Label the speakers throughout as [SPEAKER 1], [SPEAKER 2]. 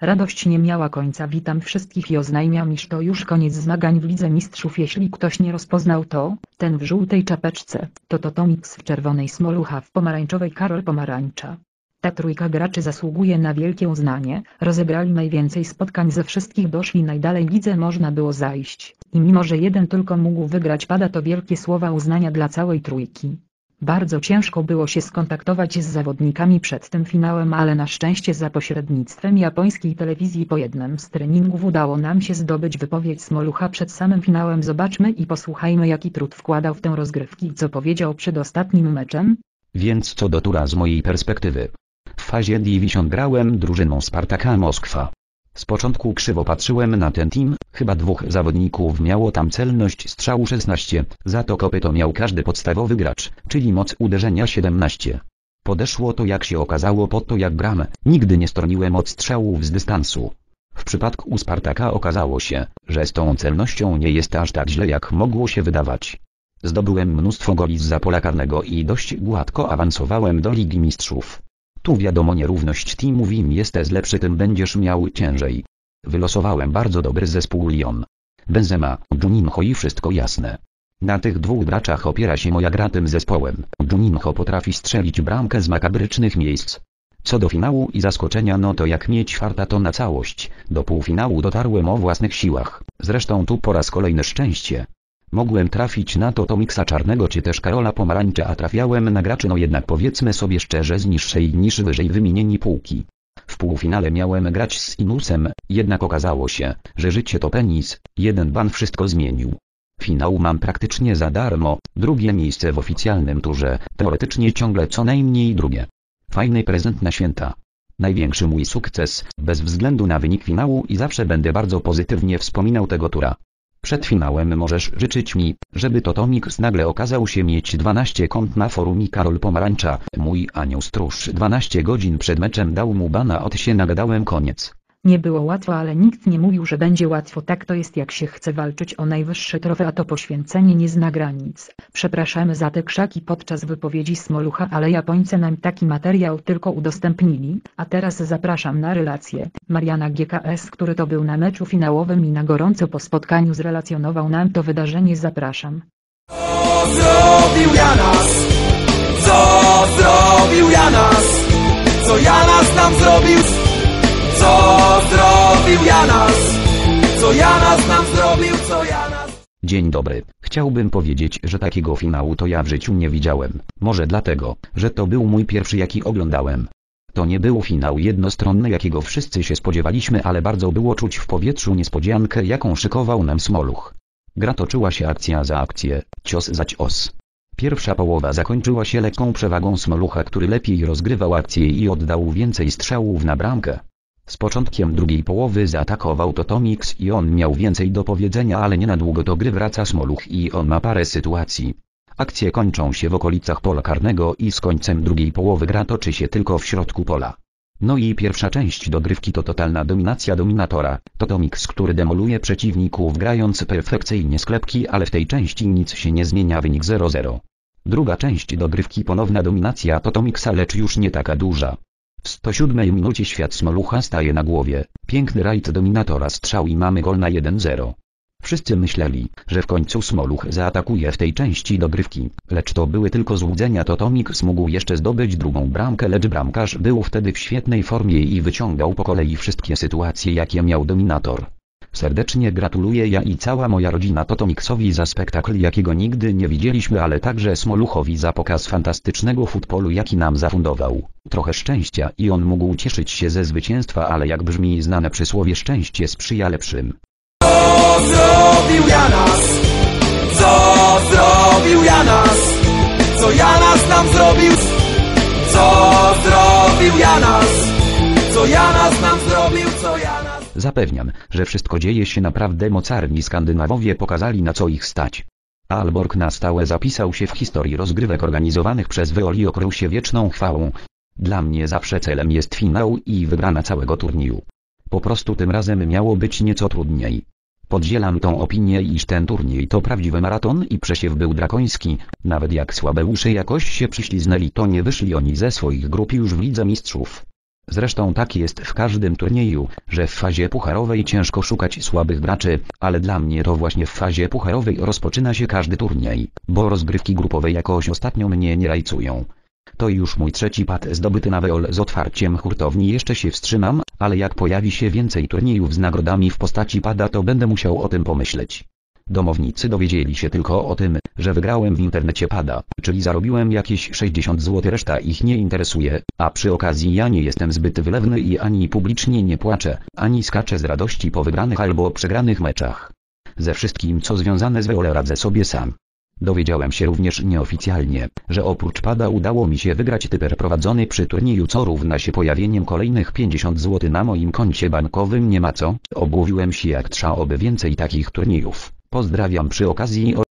[SPEAKER 1] Radość nie miała końca. Witam wszystkich i oznajmiam iż to już koniec zmagań w Lidze Mistrzów. Jeśli ktoś nie rozpoznał to, ten w żółtej czapeczce, to Totomix w czerwonej Smolucha w pomarańczowej Karol Pomarańcza. Ta trójka graczy zasługuje na wielkie uznanie, rozegrali najwięcej spotkań ze wszystkich doszli najdalej. Lidze można było zajść, i mimo że jeden tylko mógł wygrać pada to wielkie słowa uznania dla całej trójki. Bardzo ciężko było się skontaktować z zawodnikami przed tym finałem ale na szczęście za pośrednictwem japońskiej telewizji po jednym z treningów udało nam się zdobyć wypowiedź Smolucha przed samym finałem zobaczmy i posłuchajmy jaki trud wkładał w tę rozgrywki i co powiedział przed ostatnim meczem.
[SPEAKER 2] Więc co do tura z mojej perspektywy. W fazie Division grałem drużyną Spartaka Moskwa. Z początku krzywo patrzyłem na ten team, chyba dwóch zawodników miało tam celność strzału 16, za to kopyto miał każdy podstawowy gracz, czyli moc uderzenia 17. Podeszło to jak się okazało po to jak gram, nigdy nie stroniłem od strzałów z dystansu. W przypadku Spartaka okazało się, że z tą celnością nie jest aż tak źle jak mogło się wydawać. Zdobyłem mnóstwo goli z pola karnego i dość gładko awansowałem do Ligi Mistrzów. Tu wiadomo nierówność teamów im jesteś lepszy tym będziesz miał ciężej. Wylosowałem bardzo dobry zespół Lyon. Benzema, Juninho i wszystko jasne. Na tych dwóch graczach opiera się moja gra tym zespołem. Juninho potrafi strzelić bramkę z makabrycznych miejsc. Co do finału i zaskoczenia no to jak mieć farta to na całość, do półfinału dotarłem o własnych siłach, zresztą tu po raz kolejny szczęście. Mogłem trafić na to Tomiksa Czarnego czy też Karola Pomarańcze a trafiałem na graczy no jednak powiedzmy sobie szczerze z niższej niż wyżej wymienieni półki. W półfinale miałem grać z Inusem, jednak okazało się, że życie to penis, jeden ban wszystko zmienił. Finał mam praktycznie za darmo, drugie miejsce w oficjalnym turze, teoretycznie ciągle co najmniej drugie. Fajny prezent na święta. Największy mój sukces, bez względu na wynik finału i zawsze będę bardzo pozytywnie wspominał tego tura. Przed finałem możesz życzyć mi, żeby Totomix nagle okazał się mieć 12 kont na forum i Karol Pomarańcza, mój anioł stróż 12 godzin przed meczem dał mu bana od się nagadałem koniec.
[SPEAKER 1] Nie było łatwo ale nikt nie mówił że będzie łatwo tak to jest jak się chce walczyć o najwyższe trofy a to poświęcenie nie zna granic. Przepraszamy za te krzaki podczas wypowiedzi Smolucha ale Japońcy nam taki materiał tylko udostępnili, a teraz zapraszam na relację. Mariana GKS który to był na meczu finałowym i na gorąco po spotkaniu zrelacjonował nam to wydarzenie zapraszam.
[SPEAKER 3] Co zrobił Janas? Co zrobił Janas? Co Janas nam zrobił? Co zrobił Janas? Co Janas nam zrobił? Co Janas?
[SPEAKER 2] Dzień dobry, chciałbym powiedzieć, że takiego finału to ja w życiu nie widziałem, może dlatego, że to był mój pierwszy jaki oglądałem. To nie był finał jednostronny jakiego wszyscy się spodziewaliśmy ale bardzo było czuć w powietrzu niespodziankę jaką szykował nam Smoluch. Gra toczyła się akcja za akcję, cios za cios. Pierwsza połowa zakończyła się lekką przewagą Smolucha który lepiej rozgrywał akcję i oddał więcej strzałów na bramkę. Z początkiem drugiej połowy zaatakował Totomix i on miał więcej do powiedzenia ale nie na długo do gry wraca Smoluch i on ma parę sytuacji. Akcje kończą się w okolicach pola karnego i z końcem drugiej połowy gra toczy się tylko w środku pola. No i pierwsza część dogrywki to totalna dominacja dominatora, Totomix który demoluje przeciwników grając perfekcyjnie sklepki ale w tej części nic się nie zmienia wynik 0-0. Druga część dogrywki ponowna dominacja Totomixa lecz już nie taka duża. W 107 minucie świat Smolucha staje na głowie, piękny rajd dominatora strzał i mamy gol na 1-0. Wszyscy myśleli, że w końcu Smoluch zaatakuje w tej części dogrywki, lecz to były tylko złudzenia Totomix mógł jeszcze zdobyć drugą bramkę lecz bramkarz był wtedy w świetnej formie i wyciągał po kolei wszystkie sytuacje jakie miał dominator. Serdecznie gratuluję ja i cała moja rodzina Totomixowi za spektakl jakiego nigdy nie widzieliśmy ale także Smoluchowi za pokaz fantastycznego futbolu jaki nam zafundował. Trochę szczęścia i on mógł cieszyć się ze zwycięstwa ale jak brzmi znane przysłowie szczęście sprzyja lepszym.
[SPEAKER 3] Co zrobił Janas? Co zrobił Janas? Co Janas nam zrobił? Co zrobił Janas? Co Janas nam zrobił? Co Janas?
[SPEAKER 2] Zapewniam, że wszystko dzieje się naprawdę mocarni Skandynawowie pokazali na co ich stać. Alborg na stałe zapisał się w historii rozgrywek organizowanych przez Wyoli okrył się wieczną chwałą. Dla mnie zawsze celem jest finał i wygrana całego turnieju. Po prostu tym razem miało być nieco trudniej. Podzielam tą opinię iż ten turniej to prawdziwy maraton i przesiew był drakoński, nawet jak słabeusze jakoś się przyśliznęli to nie wyszli oni ze swoich grup już w Lidze Mistrzów. Zresztą tak jest w każdym turnieju, że w fazie pucharowej ciężko szukać słabych graczy, ale dla mnie to właśnie w fazie pucharowej rozpoczyna się każdy turniej, bo rozgrywki grupowe jakoś ostatnio mnie nie rajcują. To już mój trzeci pad zdobyty na Weol z otwarciem hurtowni jeszcze się wstrzymam, ale jak pojawi się więcej turniejów z nagrodami w postaci pada to będę musiał o tym pomyśleć. Domownicy dowiedzieli się tylko o tym, że wygrałem w internecie pada, czyli zarobiłem jakieś 60 zł reszta ich nie interesuje, a przy okazji ja nie jestem zbyt wylewny i ani publicznie nie płaczę, ani skaczę z radości po wygranych albo przegranych meczach. Ze wszystkim co związane z Weole radzę sobie sam. Dowiedziałem się również nieoficjalnie, że oprócz pada udało mi się wygrać typer prowadzony przy turnieju co równa się pojawieniem kolejnych 50 zł na moim koncie bankowym nie ma co, obłowiłem się jak trzeba oby więcej takich turniejów. Pozdrawiam przy okazji o...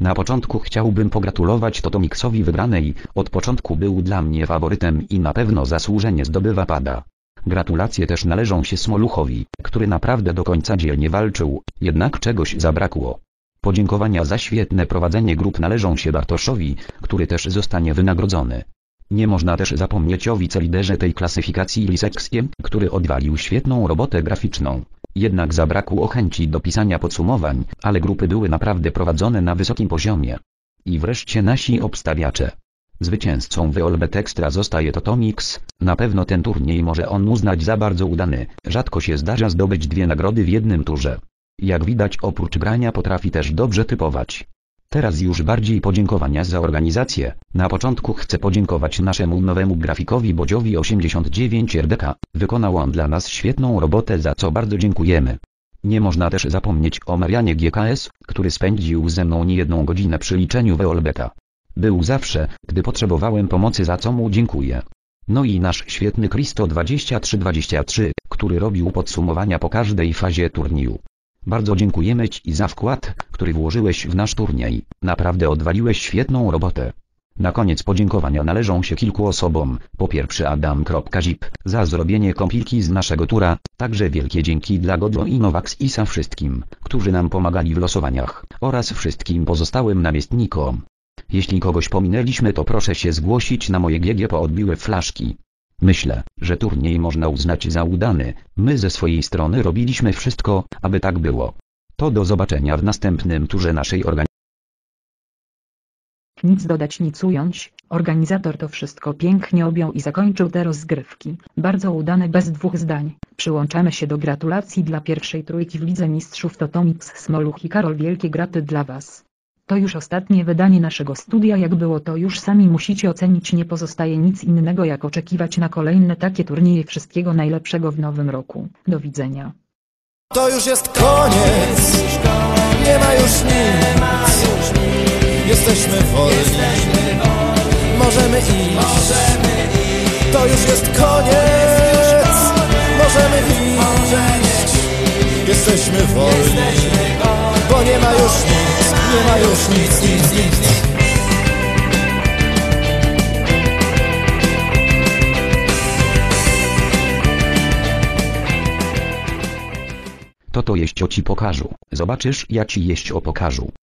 [SPEAKER 2] Na początku chciałbym pogratulować Totomiksowi wygranej, od początku był dla mnie faworytem i na pewno zasłużenie zdobywa pada. Gratulacje też należą się Smoluchowi, który naprawdę do końca dzielnie walczył, jednak czegoś zabrakło. Podziękowania za świetne prowadzenie grup należą się Bartoszowi, który też zostanie wynagrodzony. Nie można też zapomnieć o wiceliderze tej klasyfikacji Lisekskie, który odwalił świetną robotę graficzną. Jednak zabrakło chęci do pisania podsumowań, ale grupy były naprawdę prowadzone na wysokim poziomie. I wreszcie nasi obstawiacze. Zwycięzcą Wyolbet Extra zostaje Totomix, na pewno ten turniej może on uznać za bardzo udany, rzadko się zdarza zdobyć dwie nagrody w jednym turze. Jak widać oprócz grania potrafi też dobrze typować. Teraz już bardziej podziękowania za organizację. Na początku chcę podziękować naszemu nowemu grafikowi Bodziowi 89 RDK. Wykonał on dla nas świetną robotę za co bardzo dziękujemy. Nie można też zapomnieć o Marianie GKS, który spędził ze mną niejedną godzinę przy liczeniu Weolbeta. Był zawsze, gdy potrzebowałem pomocy za co mu dziękuję. No i nasz świetny Kristo 2323, który robił podsumowania po każdej fazie turnieju. Bardzo dziękujemy Ci za wkład, który włożyłeś w nasz turniej, naprawdę odwaliłeś świetną robotę. Na koniec podziękowania należą się kilku osobom, po pierwsze Adam.zip, za zrobienie kompilki z naszego tura, także wielkie dzięki dla Godlo i Novax i za wszystkim, którzy nam pomagali w losowaniach, oraz wszystkim pozostałym namiestnikom. Jeśli kogoś pominęliśmy to proszę się zgłosić na moje GG po odbiły flaszki. Myślę, że turniej można uznać za udany, my ze swojej strony robiliśmy wszystko, aby tak było. To do zobaczenia w następnym turze naszej organizacji.
[SPEAKER 1] Nic dodać nic ująć, organizator to wszystko pięknie objął i zakończył te rozgrywki, bardzo udane bez dwóch zdań. Przyłączamy się do gratulacji dla pierwszej trójki w Lidze Mistrzów Totomix Smoluch i Karol Wielkie graty dla Was. To już ostatnie wydanie naszego studia. Jak było to już sami musicie ocenić. Nie pozostaje nic innego jak oczekiwać na kolejne takie turnieje wszystkiego najlepszego w nowym roku. Do widzenia.
[SPEAKER 3] To już jest koniec, nie ma już nic, jesteśmy wolni, możemy iść. To już jest koniec, możemy iść, jesteśmy wolni, bo nie ma już nic, nie ma już nic, nic, nic.
[SPEAKER 2] To to jeść o ci pokażu, zobaczysz ja ci jeść o pokażu.